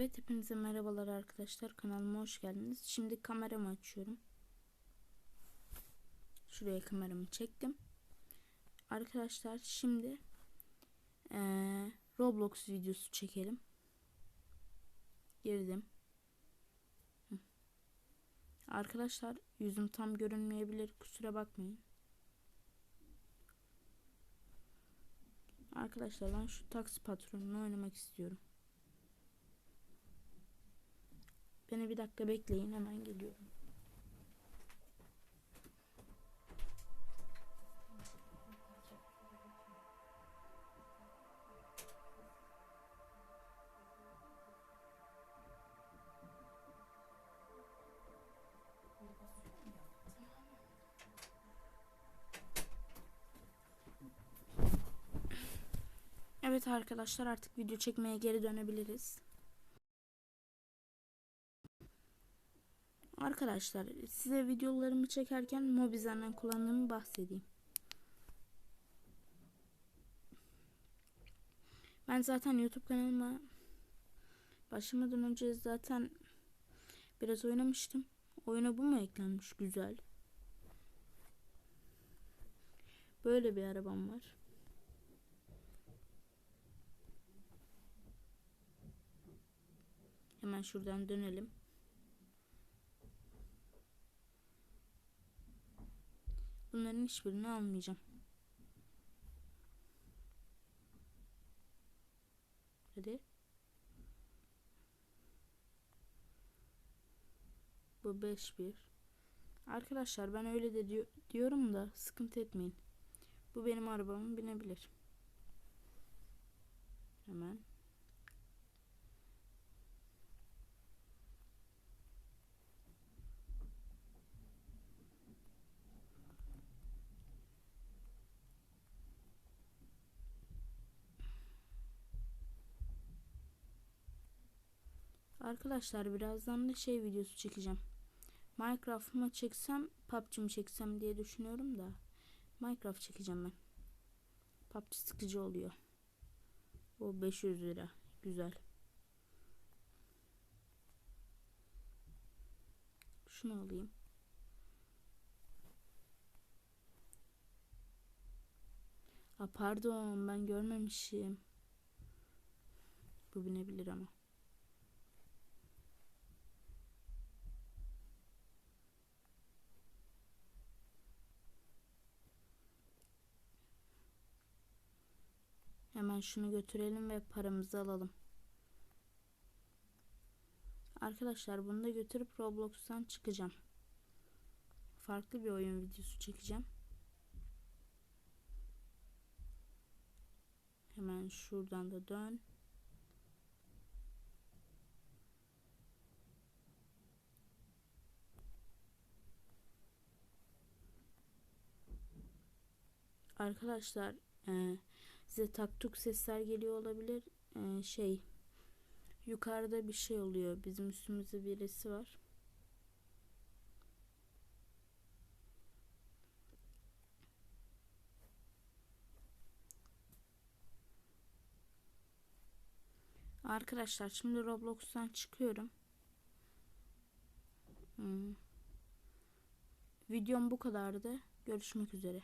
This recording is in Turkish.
Evet hepinize merhabalar arkadaşlar kanalıma hoş geldiniz. Şimdi kameramı açıyorum. Şuraya kameramı çektim. Arkadaşlar şimdi ee, Roblox videosu çekelim. Girdim. Arkadaşlar yüzüm tam görünmeyebilir kusura bakmayın. Arkadaşlar ben şu taksi patronunu oynamak istiyorum. Beni bir dakika bekleyin hemen geliyorum. Evet arkadaşlar artık video çekmeye geri dönebiliriz. Arkadaşlar size videolarımı çekerken Mobizen'den kullandığımı bahsedeyim. Ben zaten YouTube kanalıma başlamadan önce zaten biraz oynamıştım. Oyuna bu mu eklenmiş? Güzel. Böyle bir arabam var. Hemen şuradan dönelim. Bunların hiçbirini almayacağım. Hadi. Bu 5-1. Arkadaşlar ben öyle de diyor, diyorum da sıkıntı etmeyin. Bu benim arabamın binebilir. Hemen. Arkadaşlar birazdan da şey videosu çekeceğim. Minecraft mı çeksem PUBG mi çeksem diye düşünüyorum da. Minecraft çekeceğim ben. PUBG sıkıcı oluyor. O 500 lira. Güzel. Şunu alayım. A pardon ben görmemişim. Bu binebilir ama. Hemen şunu götürelim ve paramızı alalım. Arkadaşlar bunu da götürüp Roblox'tan çıkacağım. Farklı bir oyun videosu çekeceğim. Hemen şuradan da dön. Arkadaşlar e, size taktuk sesler geliyor olabilir. E, şey yukarıda bir şey oluyor. Bizim üstümüzde birisi var. Arkadaşlar şimdi Roblox'tan çıkıyorum. Hmm. Videom bu kadardı. Görüşmek üzere.